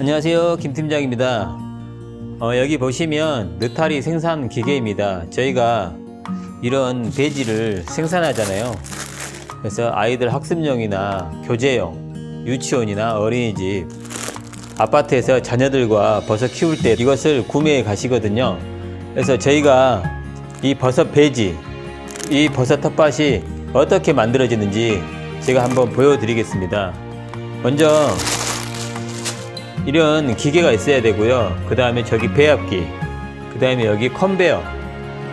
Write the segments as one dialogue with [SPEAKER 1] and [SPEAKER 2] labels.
[SPEAKER 1] 안녕하세요. 김 팀장입니다. 어, 여기 보시면 느타리 생산 기계입니다. 저희가 이런 배지를 생산하잖아요. 그래서 아이들 학습용이나 교재용 유치원이나 어린이집 아파트에서 자녀들과 버섯 키울 때 이것을 구매해 가시거든요. 그래서 저희가 이 버섯 배지 이 버섯 텃밭이 어떻게 만들어지는지 제가 한번 보여드리겠습니다. 먼저 이런 기계가 있어야 되고요. 그 다음에 저기 배합기, 그 다음에 여기 컨베어.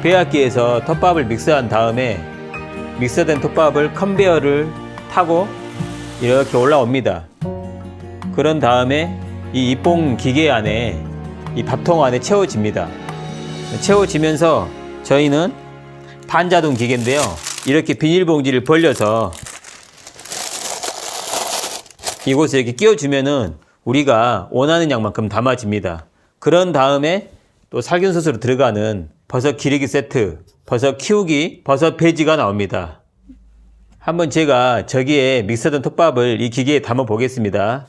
[SPEAKER 1] 배합기에서 톱밥을 믹스한 다음에 믹서된 톱밥을 컨베어를 타고 이렇게 올라옵니다. 그런 다음에 이 입봉 기계 안에 이 밥통 안에 채워집니다. 채워지면서 저희는 반자동 기계인데요. 이렇게 비닐봉지를 벌려서 이곳에 이렇게 끼워주면은 우리가 원하는 양만큼 담아집니다. 그런 다음에 또 살균소스로 들어가는 버섯 기르기 세트, 버섯 키우기, 버섯 배지가 나옵니다. 한번 제가 저기에 믹서된 톱밥을 이 기계에 담아 보겠습니다.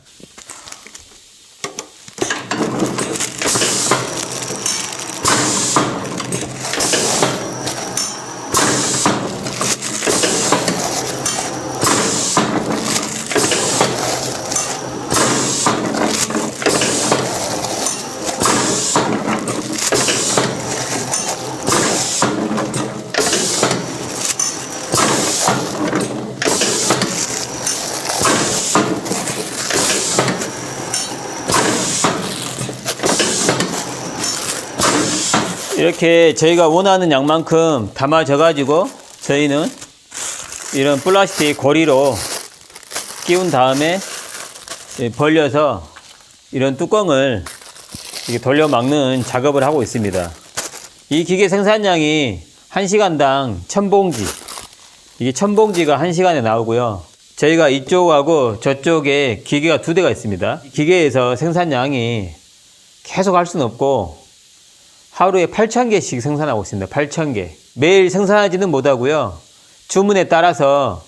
[SPEAKER 1] 이렇게 저희가 원하는 양만큼 담아져 가지고 저희는 이런 플라스틱 고리로 끼운 다음에 예, 벌려서 이런 뚜껑을 이렇게 돌려 막는 작업을 하고 있습니다. 이 기계 생산량이 1시간당 1000봉지. 이게 1000봉지가 1시간에 나오고요. 저희가 이쪽하고 저쪽에 기계가 두 대가 있습니다. 기계에서 생산량이 계속 할 수는 없고 하루에 8,000개씩 생산하고 있습니다. 8,000개. 매일 생산하지는 못하고요. 주문에 따라서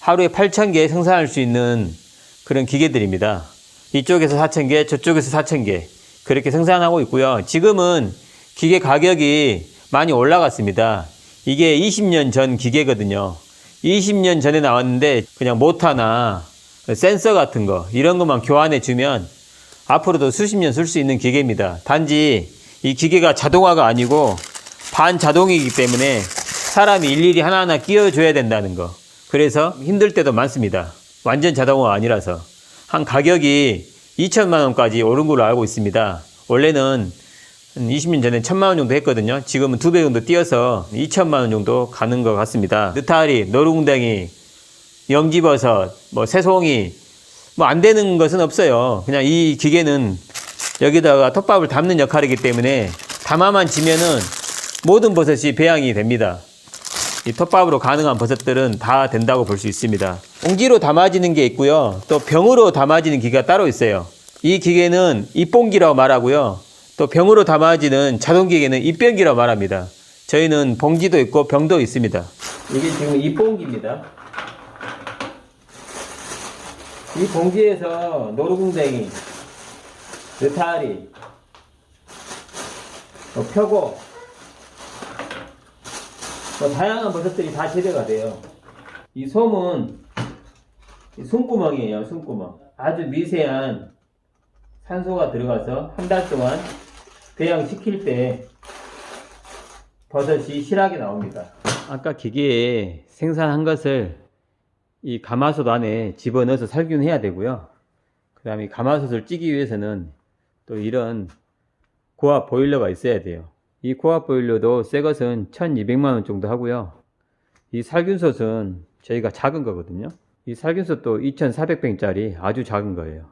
[SPEAKER 1] 하루에 8,000개 생산할 수 있는 그런 기계들입니다. 이쪽에서 4,000개, 저쪽에서 4,000개. 그렇게 생산하고 있고요. 지금은 기계 가격이 많이 올라갔습니다. 이게 20년 전 기계거든요. 20년 전에 나왔는데 그냥 모터나 센서 같은 거 이런 것만 교환해 주면 앞으로도 수십 년 쓸 수 있는 기계입니다. 단지 이 기계가 자동화가 아니고 반자동이기 때문에 사람이 일일이 하나하나 끼워줘야 된다는 거. 그래서 힘들 때도 많습니다. 완전 자동화가 아니라서. 한 가격이 2천만 원까지 오른 걸로 알고 있습니다. 원래는 한 20년 전에 1천만 원 정도 했거든요. 지금은 두 배 정도 뛰어서 2천만 원 정도 가는 것 같습니다. 느타리, 노루궁뎅이, 영지버섯, 뭐 새송이 뭐 안 되는 것은 없어요. 그냥 이 기계는 여기다가 톱밥을 담는 역할이기 때문에 담아만 지면은 모든 버섯이 배양이 됩니다. 이 톱밥으로 가능한 버섯들은 다 된다고 볼 수 있습니다. 봉지로 담아지는 게 있고요. 또 병으로 담아지는 기계가 따로 있어요. 이 기계는 입봉기라고 말하고요. 또 병으로 담아지는 자동 기계는 입병기라고 말합니다. 저희는 봉지도 있고 병도 있습니다. 이게 지금 입봉기입니다. 이 봉지에서 노루궁뎅이, 느타리, 또 표고, 뭐 다양한 버섯들이 다 재배가 돼요. 이 솜은 이 숨구멍이에요, 숨구멍. 아주 미세한 산소가 들어가서 한 달 동안 배양시킬 때 버섯이 실하게 나옵니다. 아까 기계에 생산한 것을 이 가마솥 안에 집어넣어서 살균해야 되고요. 그 다음에 가마솥을 찌기 위해서는 또 이런 고압 보일러가 있어야 돼요. 이 고압 보일러도 새 것은 1200만원 정도 하고요. 이 살균솥은 저희가 작은 거거든요. 이 살균솥도 2400병짜리 아주 작은 거예요.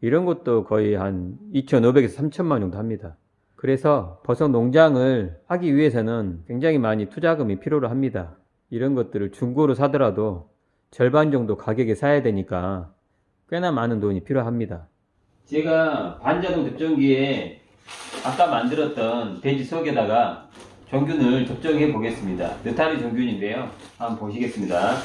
[SPEAKER 1] 이런 것도 거의 한 2500에서 3000만 정도 합니다. 그래서 버섯 농장을 하기 위해서는 굉장히 많이 투자금이 필요로 합니다. 이런 것들을 중고로 사더라도 절반 정도 가격에 사야 되니까 꽤나 많은 돈이 필요합니다. 제가 반자동 접종기에 아까 만들었던 돼지 속에다가 종균을 접종해 보겠습니다. 느타리 종균인데요. 한번 보시겠습니다.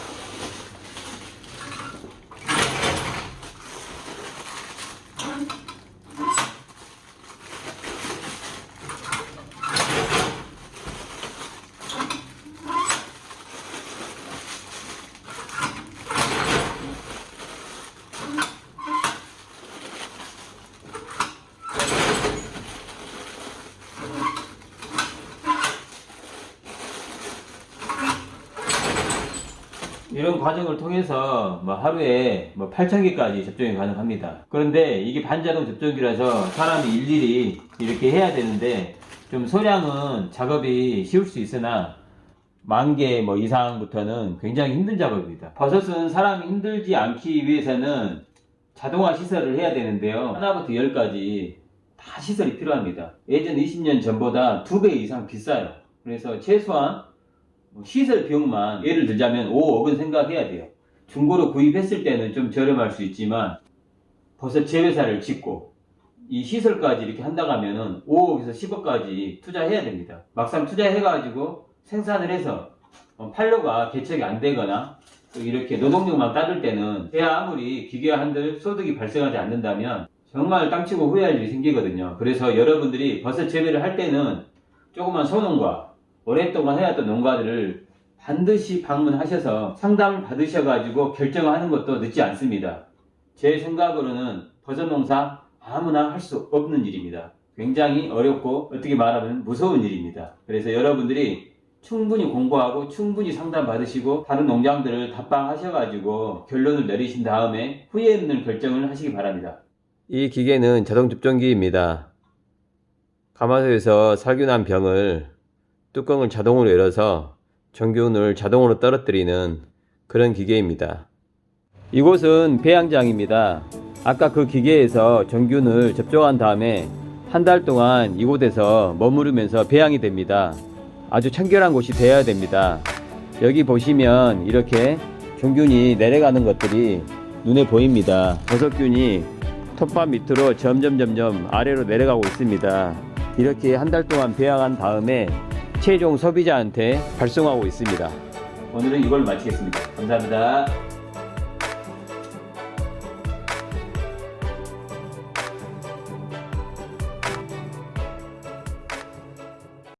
[SPEAKER 1] 이런 과정을 통해서 뭐 하루에 뭐 8,000개까지 접종이 가능합니다. 그런데 이게 반자동 접종기라서 사람이 일일이 이렇게 해야 되는데 좀 소량은 작업이 쉬울 수 있으나 만 개 뭐 이상부터는 굉장히 힘든 작업입니다. 버섯은 사람이 힘들지 않기 위해서는 자동화 시설을 해야 되는데요. 하나부터 열까지 다 시설이 필요합니다. 예전 20년 전보다 두 배 이상 비싸요. 그래서 최소한 뭐 시설 비용만 예를 들자면 5억은 생각해야 돼요. 중고로 구입했을 때는 좀 저렴할 수 있지만 버섯 재배사를 짓고 이 시설까지 이렇게 한다고 하면은 5억에서 10억까지 투자해야 됩니다. 막상 투자해가지고 생산을 해서 어, 판로가 개척이 안 되거나 또 이렇게 노동력만 따를 때는 해야 아무리 기계와 한들 소득이 발생하지 않는다면 정말 깜치고 후회할 일이 생기거든요. 그래서 여러분들이 버섯 재배를 할 때는 조그만 소농가 오랫동안 해왔던 농가들을 반드시 방문하셔서 상담을 받으셔가지고 결정을 하는 것도 늦지 않습니다. 제 생각으로는 버섯 농사 아무나 할 수 없는 일입니다. 굉장히 어렵고 어떻게 말하면 무서운 일입니다. 그래서 여러분들이 충분히 공부하고 충분히 상담 받으시고 다른 농장들을 답방하셔가지고 결론을 내리신 다음에 후회 없는 결정을 하시기 바랍니다. 이 기계는 자동 접종기입니다. 가마솥에서 살균한 병을 뚜껑을 자동으로 열어서 전기운을 자동으로 떨어뜨리는 그런 기계입니다. 이곳은 배양장입니다. 아까 그 기계에서 전균을 접종한 다음에 한 달 동안 이곳에서 머무르면서 배양이 됩니다. 아주 청결한 곳이 되어야 됩니다. 여기 보시면 이렇게 종균이 내려가는 것들이 눈에 보입니다. 버섯균이 톱밥 밑으로 점점 점점 아래로 내려가고 있습니다. 이렇게 한 달 동안 배양한 다음에 최종 소비자한테 발송하고 있습니다. 오늘은 이걸 마치겠습니다. 감사합니다.